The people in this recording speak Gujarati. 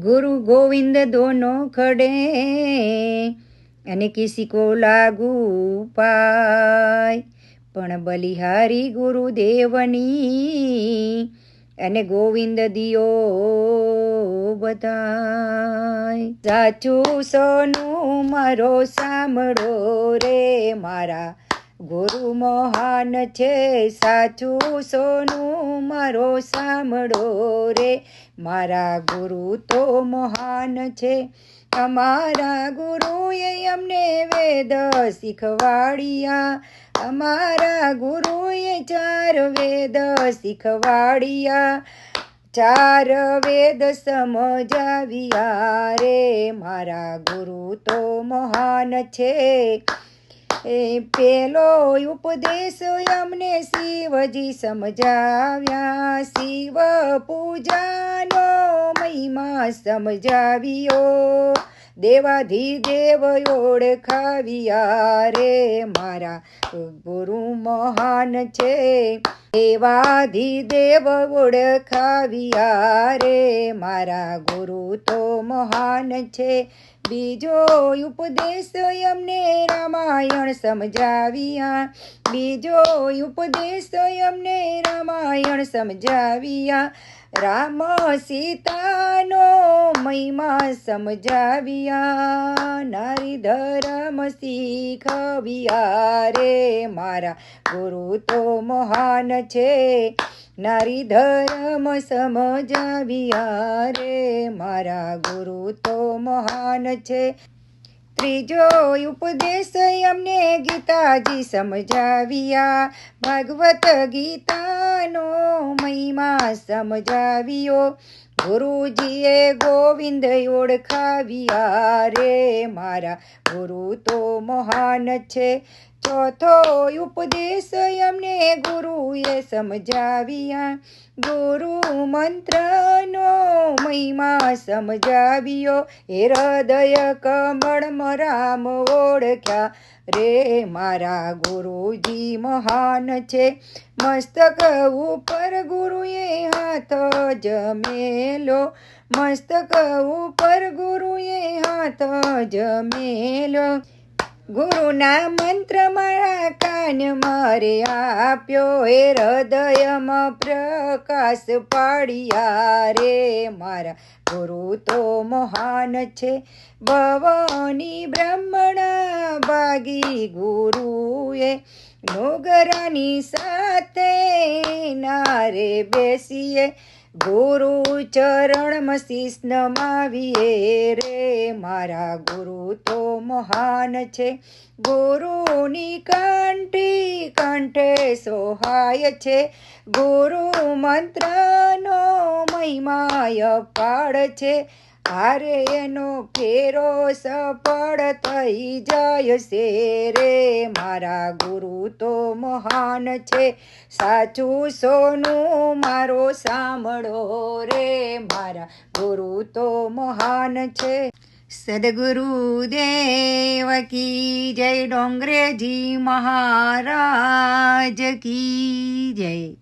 ગુરુ ગોવિંદ દોનો ખડે, અને કિસીકો લાગુ પાય. પણ બલિહારી ગુરુદેવની, અને ગોવિંદ દિયો બતાય સાચું સોનું મારો સાંભળો રે મારા ગુરુ મહાન છે, સાચું સોનું મારો સાંભળો રે. મારા ગુરુ તો મહાન છે, અમારા ગુરુએ અમને વેદ શીખવાડ્યા. અમારા ગુરુએ ચાર વેદ શીખવાડ્યા. ચાર વેદ સમજાવ્યા રે. મારા ગુરુ તો મહાન છે એ પેલો ઉપદેશ અમને શિવજી સમજાવ્યા. શિવ પૂજાનો મહિમા સમજાવ્યો. દેવાધિદેવ ઓળખાવ્યા રે મારા ગુરુ મહાન છે. દેવાધિદેવ ઓળખાવ્યા રે મારા ગુરુ તો મહાન છે. બીજો ઉપદેશ એમને રામાયણ સમજાવ્યા. બીજો ઉપદેશ એમને રામાયણ સમજાવ્યા. રામ સીતાનો મહિમા સમજાવ્યા, નારી ધર્મ શીખવ્યા રે મારા ગુરુ તો મહાન છે. નારી ધર્મ સમજાવ્યા રે મારા ગુરુ તો મહાન છે. ત્રીજો ઉપદેશ અમને ગીતાજી સમજાવ્યા, ભાગવત ગીતાનો મહિમા સમજાવ્યો. ગુરુજીએ ગોવિંદ ઓળખાવ્યા રે મારા ગુરુ તો મહાન છે. ચોથો ઉપદેશ અમને ગુરુએ સમજાવ્યા. ગુરુ મંત્રનો મહિમા સમજાવ્યો. હે હૃદય કમળ રામ ઓળખ્યા. રે મારા ગુરુજી મહાન છે. મસ્તક ઉપર ગુરુએ હાથ જમેલો. મસ્તક ઉપર ગુરુએ હાથ જમેલો. ગુરુના મંત્ર મારા કાન મારે આપ્યો, એ હૃદયમાં પ્રકાશ પાડ્યા રે. મારા ગુરુ તો મહાન છે, ભવાની બ્રહ્મણા ભાગી ગુરુએ નોગરાની સાથે નારે બેસીએ. ગુરુ ચરણમાં શીશ નમાવીએ રે. મારા ગુરુ તો મહાન છે. ગુરુની કંઠી કંઠે સોહાય છે. ગુરુ મંત્રનો મહિમાય પાડ છે. હારે એનો ફેરો સફળ થઈ છે રે. મારા ગુરુ તો મહાન છે. સાચું સોનું મારો સાંભળો રે. મારા ગુરુ તો મહાન છે. સદગુરુ દેવ કી જય ડોંગરેજી મહારાજ કી જય.